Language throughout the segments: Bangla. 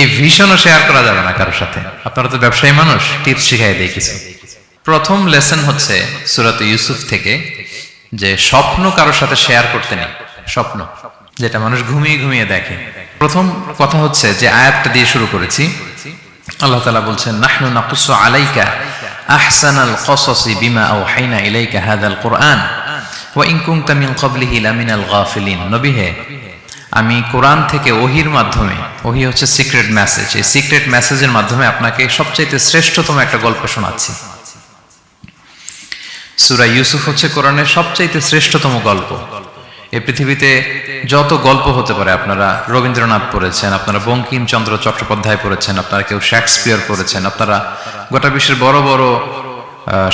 এই ভিশনও শেয়ার করা যাবে না কারোর সাথে। আপনারা তো ব্যবসায়ী মানুষ, টিপস শিখাই দিয়ে কিছু। প্রথম লেসন হচ্ছে সুরাত ইউসুফ থেকে যে স্বপ্ন কারোর সাথে শেয়ার করতে নেই, স্বপ্ন, যেটা মানুষ ঘুমিয়ে ঘুমিয়ে দেখে। প্রথম কথা হচ্ছে যে আয়াতটা দিয়ে শুরু করেছি। আল্লাহ তালা বলছেন, নাহনু নাকুসু আলাইকা আহসানাল কসসি বিমা আওহাইনা ইলাইকা হাদাল কোরআন, ওয়া ইন কুনতা মিন ক্বাবলিহি লামিনাল গাফিলিন। নবী হে আমি কোরআন থেকে ওহির মাধ্যমে, ওহি হচ্ছে সিক্রেট মেসেজ এই সিক্রেট মেসেজের মাধ্যমে আপনাকে সবচাইতে শ্রেষ্ঠতম একটা গল্প শোনাচ্ছি। সুরা ইউসুফ হচ্ছে কোরআনের সবচাইতে শ্রেষ্ঠতম গল্প। এই পৃথিবীতে যত গল্প হতে পারে, আপনারা রবীন্দ্রনাথ পড়েছেন, আপনারা বঙ্কিমচন্দ্র চট্টোপাধ্যায় পড়েছেন, আপনারা কেউ শেক্সপিয়ার পড়েছেন, আপনারা গোটা বিশ্বের বড় বড়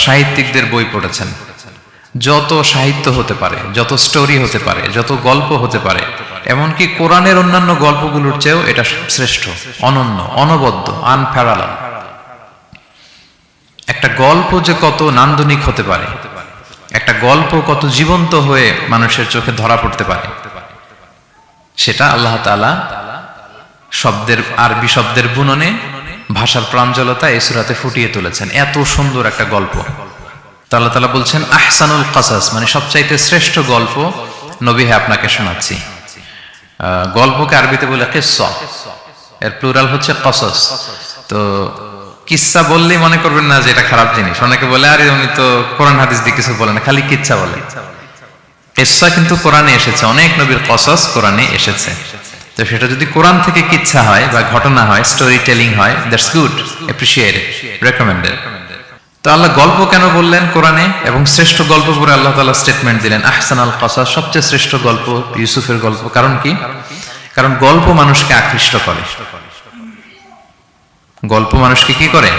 সাহিত্যিকদের বই পড়েছেন। যত সাহিত্য হতে পারে, যত স্টোরি হতে পারে, যত গল্প হতে পারে এমনকি কোরআনের অন্যান্য গল্পগুলোর চেয়েও এটা শ্রেষ্ঠ, অনন্য, অনবদ্য আনফেরাল একটা গল্প যে কত নান্দনিক হতে পারে, একটা গল্প কত জীবন্ত হয়ে মানুষের চোখে ধরা পড়তে পারে, সেটা আল্লাহ তাআলা শব্দের আরবি শব্দের বুননে ভাষার প্রাঞ্জলতা এই সুরাতে ফুটিয়ে তুলেছেন। এত সুন্দর একটা গল্প। আল্লাহ তাআলা বলছেন, আহসানুল কাসাস মানে সবচাইতে শ্রেষ্ঠ গল্প নবী আপনাকে শোনাচ্ছি। গল্পকে আরবিতে বলে কিস্সা এর প্লুরাল হচ্ছে কসস। তো কিচ্ছা বললেই মনে করবেন না যে এটা খারাপ জিনিস। অনেকে বলে, আরে, উনি তো কোরআন, হাদিস দিয়ে কিছু বলে না, খালি কিচ্ছা বলে। কিচ্ছা কিন্তু কোরআনে এসেছে। অনেক নবীর কসস কোরআনে এসেছে। তো সেটা যদি কোরআন থেকে কিচ্ছা হয় বা ঘটনা হয় স্টোরি টেলিং হয় দ্যাটস গুড অ্যাপ্রিসিয়েটেড রেকমেন্ডেড তো আল্লাহ গল্প কেন বললেন কোরআনে? এবং শ্রেষ্ঠ গল্প পরে আল্লাহ তাআলা স্টেটমেন্ট দিলেন, আহসানাল কসাস, সবচেয়ে শ্রেষ্ঠ গল্প ইউসুফের গল্প। কারণ কি? কারণ গল্প মানুষকে আকৃষ্ট করে। গল্প মানুষকে কি করে?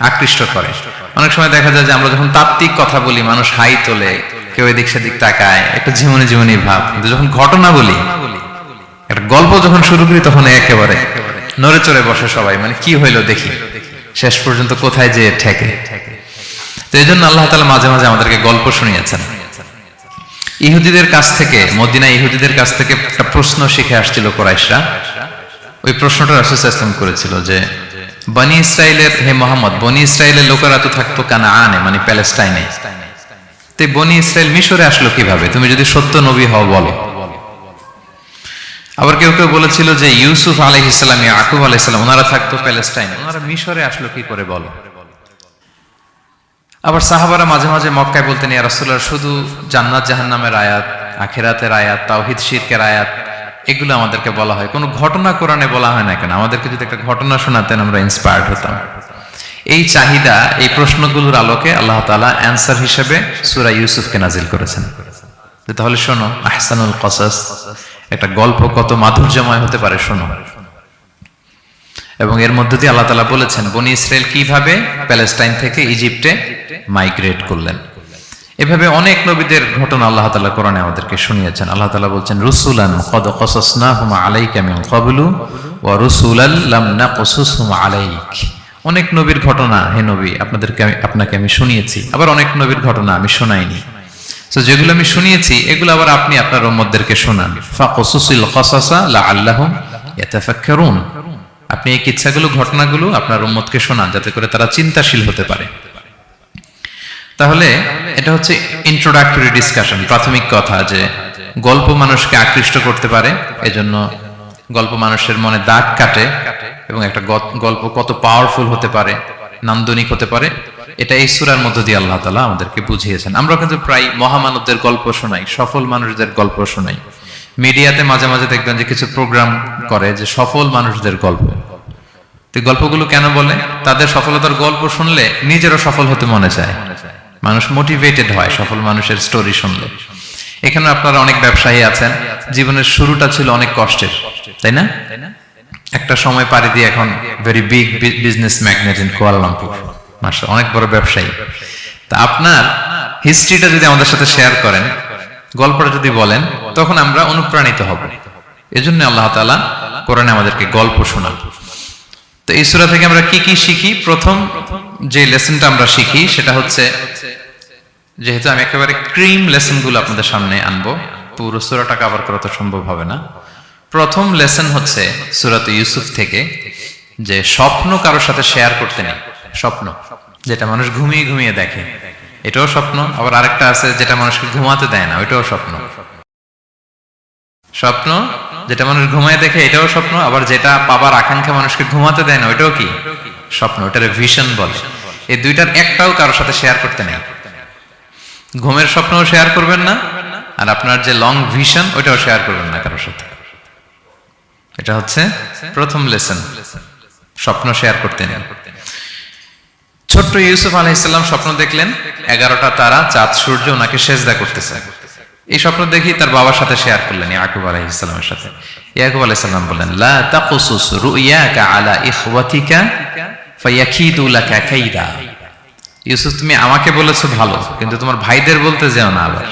আকৃষ্ট করে। অনেক সময় দেখা যায় যে আমরা যখন তাত্ত্বিক কথা বলি, মানুষ হাই তোলে, কেউ এদিক সেদিক তাকায়, একটা জীবনে জীবনী ভাব। কিন্তু যখন ঘটনা বলি, একটা গল্প যখন শুরু করি তখন একেবারে নড়ে চড়ে বসে সবাই মানে কি হইল দেখি। শেষ পর্যন্ত কোথায় যে ঠেকে। তো এই জন্য আল্লাহ তালা মাঝে মাঝে আমাদেরকে গল্প শুনিয়েছেন। ইহুদিদের কাছ থেকে, মদিনা ইহুদিদের কাছ থেকে একটা প্রশ্ন শিখে আসছিল কোরাইশরা। ওই প্রশ্নটা রাসুল ইসলাম করেছিল যে, বনি ইসরায়েলের হে মোহাম্মদ, বনি ইসরায়েলের লোকেরা তো থাকতো কানা আনে মানে প্যালেস্টাইনে। তো বনি ইসরায়েল মিশরে আসলো কীভাবে? তুমি যদি সত্য নবী হও বলো। আবার কেউ কেউ বলেছিল যে ইউসুফ আলহ ইসলাম আকুব আলহ ইসলাম ওনারা থাকতো প্যালেস্টাইনে। ওনারা মিশরে আসলো কি করে বলো? আবার সাহাবারা মাঝে মাঝে মক্কায় বলতেন, ইয়া শুধু জান্নাত জাহান্নামের আয়াত, আখেরাতের আয়াত, তাওহিদ, শিরকের আয়াত, এগুলো আমাদেরকে বলা হয়। কোনো ঘটনা কোরআনে বলা হয় না কেন? আমাদেরকে যদি একটা ঘটনা শোনাতেন, আমরা ইন্সপায়ার্ড হতাম। এই চাহিদা, এই প্রশ্নগুলোর আলোকে আল্লাহ তাআলা অ্যান্সার হিসেবে সূরা ইউসুফকে নাজিল করেছেন। তাহলে শোনো, আহসানুল কসাস, একটা গল্প কত মাধুর্যময় হতে পারে, শোনো। এবং এর মধ্যে দিয়ে আল্লাহ তালা বলেছেন, বনি ইসরায়েল কীভাবে প্যালেস্টাইন থেকে ইজিপ্টে মাইগ্রেট করলেন। এভাবে অনেক নবীদের ঘটনা আল্লাহ তালা কোরআনে আমাদেরকে শুনিয়েছেন। আল্লাহ তালা বলছেন, রুসুলান কদ কসসনা হুমা আলাইকা মিন ক্বাবলু ওয়া রুসুলাল লাম নাকসুসহুম আলাইক। অনেক নবীর ঘটনা, হে নবী, আপনাদেরকে আমি, আপনাকে আমি শুনিয়েছি। আবার অনেক নবীর ঘটনা আমি শোনাইনি। তো যেগুলো আমি শুনিয়েছি, এগুলো আবার আপনি আপনার উম্মতদেরকে শোনান। ইয়াতাফাক্কারুন। আপনি এই কিচ্ছাগুলো, ঘটনাগুলো আপনার উম্মতকে শোনান, যাতে করে তারা চিন্তাশীল হতে পারে। তাহলে এটা হচ্ছে ইন্ট্রোডাক্টরি ডিসকাশন প্রাথমিক কথা যে গল্প মানুষকে আকৃষ্ট করতে পারে, এজন্য গল্প মানুষের মনে দাগ কাটে এবং একটা গল্প কত পাওয়ারফুল হতে পারে, নান্দনিক হতে পারে। এটা এই সুরার মধ্য দিয়ে আল্লাহ তালা আমাদেরকে বুঝিয়েছেন। আমরা কিন্তু প্রায় মহামানবদের গল্প শোনাই, সফল মানুষদের গল্প শোনাই। মিডিয়াতে মাঝে মাঝে দেখবেন যে কিছু প্রোগ্রাম করে যে সফল মানুষদের গল্প। তো গল্পগুলো কেন বলে? তাদের সফলতার গল্প শুনলে নিজেরও সফল হতে মনে চায়। মানুষ মোটিভেটেড হয় সফল মানুষের স্টোরি শুনলে। এখানে আপনারা অনেক ব্যবসায়ী আছেন, জীবনের শুরুটা ছিল অনেক কষ্টের, তাই না? একটা সময় পাড়ি দিয়ে এখন very big business magnate in Kuala Lumpur মাসা অনেক বড় ব্যবসায়ী। তা আপনার হিস্ট্রিটা যদি আমাদের সাথে শেয়ার করেন, গল্পটা যদি বলেন, তখন আমরা অনুপ্রাণিত হব। এজন্য আল্লাহ তাআলা কোরআনে আমাদেরকে গল্প শোনান। তো এই সূরা থেকে আমরা কি কি শিখি? প্রথম যে লেসনটা আমরা শিখি, সেটা হচ্ছে, যেহেতু আমি একেবারে ক্রিম লেসনগুলো আপনাদের সামনে আনব, পুরো সূরাটা কভার করা তো সম্ভব হবে না। প্রথম লেসন হচ্ছে সুরাত ইউসুফ থেকে, যে স্বপ্ন কারোর সাথে শেয়ার করতে নেই। স্বপ্ন, যেটা মানুষ ঘুমিয়ে ঘুমিয়ে দেখে। এটাও স্বপ্ন, আবার আরেকটা আছে যেটা মানুষকে ঘুমাতে দেয় না, ওইটাও স্বপ্ন। স্বপ্ন, যেটা মানুষ ঘুমায় দেখে, এটাও স্বপ্ন, আবার যেটা পাবার আকাঙ্ক্ষা মানুষকে ঘুমাতে দেয় না, ওইটাও কি? স্বপ্ন ওটার ভিশন বলে। এই দুইটার একটাও কারোর সাথে শেয়ার করতে নেই। ঘুমের স্বপ্নও শেয়ার করবেন না, আর আপনার যে লং ভিশন ওইটাও শেয়ার করবেন না কারোর সাথে। এটা হচ্ছে প্রথম লেসন স্বপ্ন শেয়ার করতে নেই। ছোট্ট ইউসুফ আলাইসাল্লাম স্বপ্ন দেখলেন এগারোটা তারা চাঁদ সূর্য ওনাকে সেজদা করতেছে। এই স্বপ্ন দেখি তার বাবার সাথে শেয়ার করলেন ইয়াকুব আলাইহিসসালামের সাথে। ইয়াকুব আলাইহিসসালাম বললেন লা তাকুসুস রুইয়াকা আলা ইখওয়াতিকা ফায়াকিদু লাকা কাইদা। ইউসুফ তুমি আমাকে বলেছ ভালো কিন্তু তোমার ভাইদের বলতে যেও না আবার।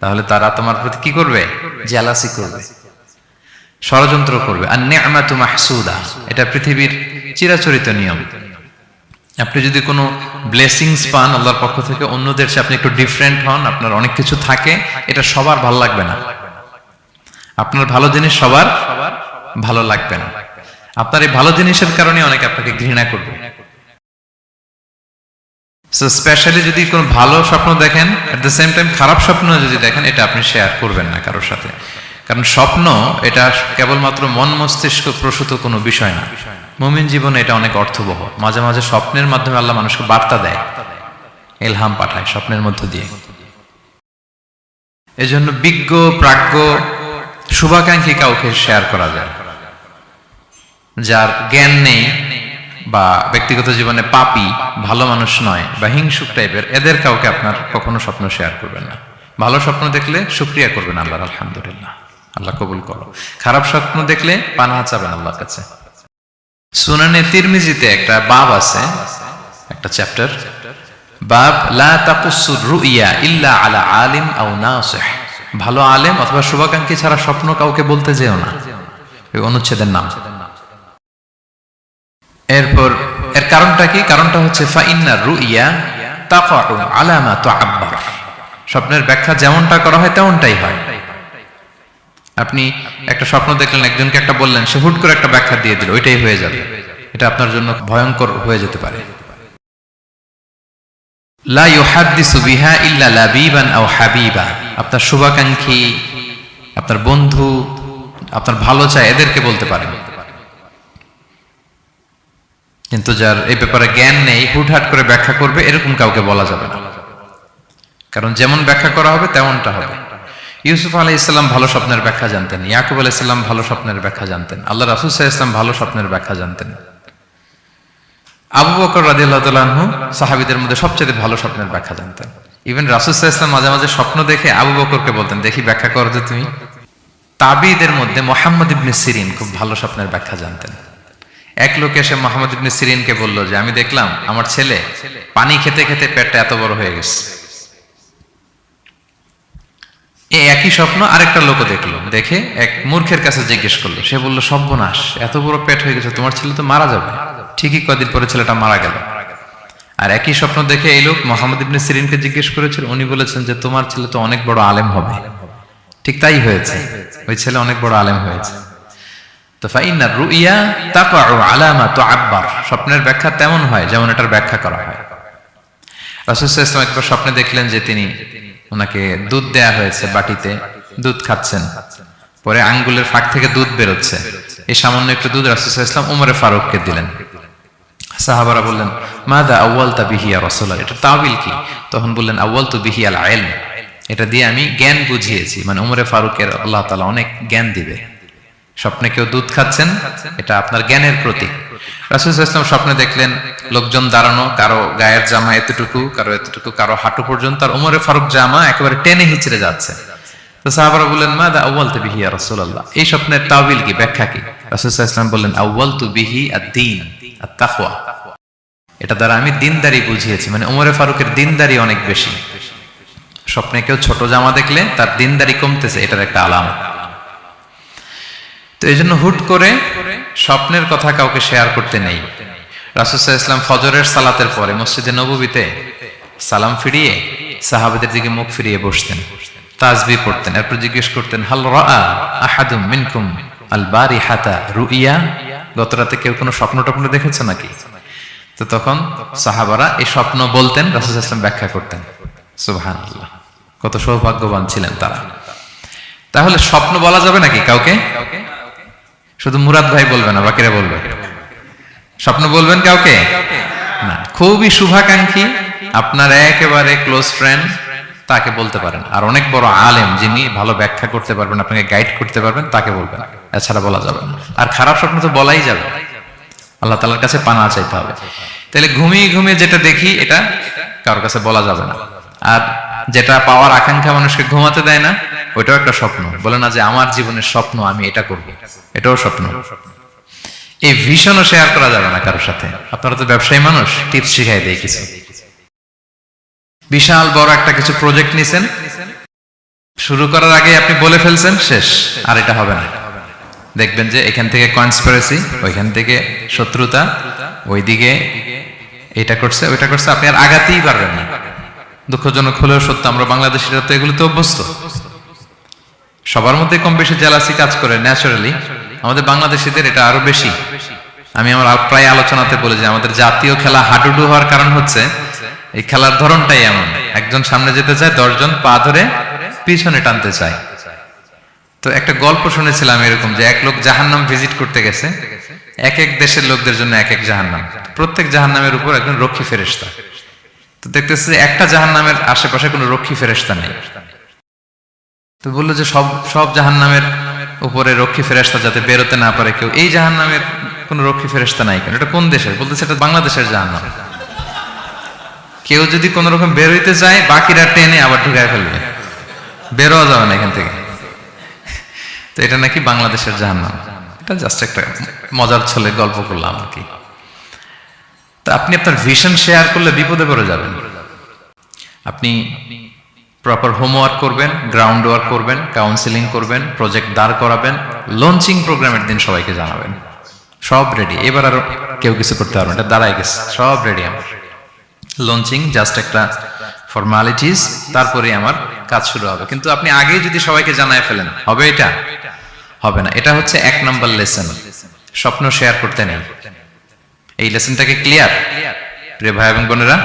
তাহলে তারা তোমার প্রতি কি করবে? জেলাসি করবে। ষড়যন্ত্র করবে। আর নেমাতু মাহসুদা এটা পৃথিবীর চিরাচরিত নিয়ম। আপনি যদি কোনো ব্লেসিংস পান আল্লাহর পক্ষ থেকে, অন্যদের চেয়ে আপনি একটু ডিফারেন্ট হন, আপনার অনেক কিছু থাকে, এটা সবার ভালো লাগবে না। আপনার ভালো জিনিস সবার ভালো লাগবে না। আপনার এই ভালো জিনিসের কারণে অনেকে আপনাকে ঘৃণা করবে। সো স্পেশালি যদি কোনো ভালো স্বপ্ন দেখেন এট দ্য সেম টাইম খারাপ স্বপ্ন যদি দেখেন, এটা আপনি শেয়ার করবেন না কারোর সাথে। কারণ স্বপ্ন, এটা কেবলমাত্র মন মস্তিষ্ক প্রসূত কোনো বিষয় না। মুমিন জীবনে এটা অনেক অর্থবহ। মাঝে মাঝে স্বপ্নের মাধ্যমে আল্লাহ মানুষকে বার্তা দেয় এলহাম পাঠায় স্বপ্নের মধ্য দিয়ে। এজন্য বিজ্ঞ, প্রাজ্ঞ, শুভাকাঙ্ক্ষী কাউকে শেয়ার করা যায়। যার জ্ঞান নেই বা ব্যক্তিগত জীবনে পাপি, ভালো মানুষ নয় বা হিংসুক টাইপের এদের কাউকে আপনার কখনো স্বপ্ন শেয়ার করবেন না। ভালো স্বপ্ন দেখলে শুক্রিয়া করবেন আল্লাহ আলহামদুলিল্লাহ। আল্লাহ কবুল করো। খারাপ স্বপ্ন দেখলে পানাহা চাবেন আল্লাহর কাছে। সুনানে তিরমিজিতে একটা বাব আছে, একটা চ্যাপ্টার বাব, লা ইল্লা আলা আলিম ভালো আলেম অথবা শুভাকাঙ্ক্ষী ছাড়া স্বপ্ন কাউকে বলতে যেও না। অনুচ্ছেদের নাম। এরপর, এর কারণটা কি? কারণটা হচ্ছে স্বপ্নের ব্যাখ্যা যেমনটা করা হয়, তেমনটাই হয়। আপনি একটা স্বপ্ন দেখলেন, একজনকে একটা বললেন, সে হুট করে একটা ব্যাখ্যা দিয়ে দিল, ওইটাই হয়ে যাবে। এটা আপনার জন্য ভয়ঙ্কর হয়ে যেতে পারে। আপনার শুভাকাঙ্ক্ষী, আপনার বন্ধু, আপনার ভালো চায় এদেরকে বলতে পারেন। কিন্তু যার এই ব্যাপারে জ্ঞান নেই, হুটহাট করে ব্যাখ্যা করবে, এরকম কাউকে বলা যাবে না। কারণ যেমন ব্যাখ্যা করা হবে, তেমনটা হবে। ইউসুফ আলাই ইসলাম ভালো স্বপ্নের ব্যাখ্যা জানতেন, ইয়াকুব আলাই ইসলাম ভালো স্বপ্নের ব্যাখ্যা জানতেন, আল্লাহ রাসুল ইসলাম ভালো স্বপ্নের ব্যাখ্যা জানতেন। আবু বকর রাজি আল্লাহ সাহাবিদের মধ্যে সবচেয়ে ভালো স্বপ্নের ব্যাখ্যা জানতেন। ইভেন রাসুল ইসলাম মাঝে মাঝে স্বপ্ন দেখে আবু বকরকে বলতেন, দেখি, ব্যাখ্যা করো যে তুমি। তাবিদের মধ্যে মোহাম্মদ ইবনে সিরিন খুব ভালো স্বপ্নের ব্যাখ্যা জানতেন। এক লোক এসে মোহাম্মদ ইবনে সিরিনকে বলল যে, আমি দেখলাম আমার ছেলে পানি খেতে খেতে পেটটা এত বড় হয়ে গেছে। একই স্বপ্ন আরেকটা লোক দেখল। দেখে এক মূর্খের কাছে জিজ্ঞেস করল। সে বলল, সর্বনাশ, এত বড় পেট হয়ে গেছে, তোমার ছেলে তো মারা যাবে। ঠিকই কদিন পরে ছেলেটা মারা গেল। আর একই স্বপ্ন দেখে এই লোক মোহাম্মদ ইবনে সিরিনকে জিজ্ঞেস করেছিল উনি বলেছেন যে, তোমার ছেলে তো অনেক বড় আলেম হবে। ঠিক তাই হয়েছে। ওই ছেলে অনেক বড় আলেম হয়েছে। তো ফাইনার রুইয়া তাকাউ আলামা তো স্বপ্নের ব্যাখ্যা তেমন হয় যেমন এটার ব্যাখ্যা করা হয়। রাসূল স্বপ্নে দেখলেন যে তিনি ওনাকে দুধ দেয়া হয়েছে বাটিতে, দুধ খাচ্ছেন। পরে আঙ্গুলের ফাঁক থেকে দুধ বেরোচ্ছে। এই সামান্য একটু দুধ রাসুল ইসলাম উমরে ফারুককে দিলেন। সাহাবারা বললেন, মাদা আউ্ল তা বিহিয়া রসোলা এটা তাবিল কি? তখন বললেন আউ্ল তো বিহিয়াল আয়েল এটা দিয়ে আমি জ্ঞান বুঝিয়েছি। মানে উমরে ফারুকের আল্লাহ তালা অনেক জ্ঞান দিবে। স্বপ্নে কেউ দুধ খাচ্ছেন, এটা আপনার জ্ঞানের প্রতীক। রাসুল ইসলাম স্বপ্নে দেখলেন লোকজন দাঁড়ানো, কারও গায়ের জামা এতটুকু, কারও এতটুকু, কারও হাঁটু পর্যন্ত, আর উমরে ফারুক জামা একেবারে টেনে হিচড়ে যাচ্ছে। তো সাহাবারা বললেন মা দা আউ্বাল তু বিহি রাসূলুল্লাহ? এই স্বপ্নের কি, ব্যাখ্যা কি? বললেন আউ্বাল তু বিহি আদ-দীন, আত-তাকওয়া। এটা দ্বারা আমি দিনদারি বুঝিয়েছি মানে উমরে ফারুকের দিনদারি অনেক বেশি। স্বপ্নে কেউ ছোট জামা দেখলে তার দিনদারি কমতেছে, এটার একটা আলামত। তো এই জন্য হুট করে স্বপ্নের কথা কাউকে শেয়ার করতে নেই। রাসুসাহ ফজরের সালাতের পরে মসজিদে নবীতে সালাম ফিরিয়ে সাহাবেদের দিকে মুখ ফিরিয়ে বসতেন, তাজবি পড়তেন, এরপর জিজ্ঞেস করতেন, হাল রা আহাদুম মিনকুম আল বারি হাতা রুইয়া? গত রাতে কেউ কোনো স্বপ্ন টপ্ন দেখেছে নাকি? তো তখন সাহাবারা এই স্বপ্ন বলতেন, রাসুল ব্যাখ্যা করতেন। সুবহান আল্লাহ কত সৌভাগ্যবান ছিলেন তারা। তাহলে স্বপ্ন বলা যাবে নাকি কাউকে? শুধু মুরাদ ভাই বলবে না, বাকিরা বলবে। স্বপ্ন বলবেন কাউকে? না। খুবই শুভাকাঙ্ক্ষী, আপনার একেবারে ক্লোজ ফ্রেন্ড তাকে বলতে পারেন। আর অনেক বড় আলেম যিনি ভালো ব্যাখ্যা করতে পারবেন, আপনাকে গাইড করতে পারবেন, তাকে বলবেন। এছাড়া বলা যাবে না। আর খারাপ স্বপ্ন তো বলাই যাবে। আল্লাহ তালার কাছে পানা চাইতে হবে। তাহলে ঘুমিয়ে ঘুমিয়ে যেটা দেখি, এটা কারোর কাছে বলা যাবে না। আর যেটা পাওয়ার আকাঙ্ক্ষা মানুষকে ঘুমাতে দেয় না, ওইটাও একটা স্বপ্ন। বলে না যে, আমার জীবনের স্বপ্ন, আমি এটা করব। এটাও স্বপ্ন। এই ভিশনও শেয়ার করা যাবে না কারোর সাথে। আপনারা তো ব্যবসায়ী মানুষ, টিপস শিখাই দেয় কিছু। বিশাল বড় একটা কিছু প্রজেক্ট নিছেন। শুরু করার আগে আপনি বলে ফেলছেন, শেষ। আর এটা হবে না। দেখবেন যে এখান থেকে কনস্পিরেসি ওইখান থেকে শত্রুতা, ওইদিকে এটা করছে, ওইটা করছে। আপনি আর আগাতেই পারবেন না। দুঃখজনক হলেও সত্য, আমরা বাংলাদেশিরা তো এগুলোতে অভ্যস্ত। সবার মধ্যে কম বেশি জেলাসি কাজ করে ন্যাচারালি আমাদের বাংলাদেশিদের এটা আরও বেশি। আমি আমার প্রায় আলোচনাতে বলে যে আমাদের জাতীয় খেলা হাডুডু হওয়ার কারণ হচ্ছে, এই খেলার ধরনটাই এমন। একজন সামনে যেতে চায়, দশজন পা ধরে পিছনে টানতে চায়। তো একটা গল্প শুনেছিলাম এরকম যে এক লোক জাহান্নাম ভিজিট করতে গেছে, এক এক দেশের লোকদের জন্য এক এক জাহান্নাম। প্রত্যেক জাহান্নামের উপর একজন রক্ষী ফেরেস্তা তো দেখতেছে একটা জাহান্নামের আশেপাশে কোনো রক্ষী ফেরেস্তা নেই। তো বলল যে সব সব জাহান্নামের উপরে রক্ষী ফেরেশতা যাতে বেরোতে না পারে কেউ। এই জাহান্নামের কোনো রক্ষী ফেরেশতা নাই কেন? এটা কোন দেশের? বলতেছে এটা বাংলাদেশের জাহান্নাম। কেউ যদি কোন রকম বেরোইতে চায় বাকিরা টেনে আবার ঢুকায় ফেলবে। বেরোয়া যাবে না এখান থেকে। তো এটা নাকি বাংলাদেশের জাহান্নাম। এটা জাস্ট একটা মজার ছলে গল্প করলাম আর কি। তা আপনি আপনার ভিশন শেয়ার করলে বিপদে পড়ে যাবেন। আপনি প্রপার হোমওয়ার্ক করবেন গ্রাউন্ড ওয়ার্ক করবেন কাউন্সিলিং করবেন প্রজেক্ট দাঁড় করাবেন লঞ্চিং প্রোগ্রামের দিন সবাইকে জানাবেন। সব রেডি এবার আর কেউ কিছু করতে পারবেন এটা দাঁড়াই গেছে। সব রেডি আমার। লঞ্চিং জাস্ট একটা ফর্মালিটিস তারপরে আমার কাজ শুরু হবে। কিন্তু আপনি আগেই যদি সবাইকে জানায় ফেলেন, হবে এটা? হবে না। এটা হচ্ছে এক নম্বর লেসন স্বপ্ন শেয়ার করতে নেই। এই লেসনটাকে ক্লিয়ার প্রিয় ভাই এবং বোনেরা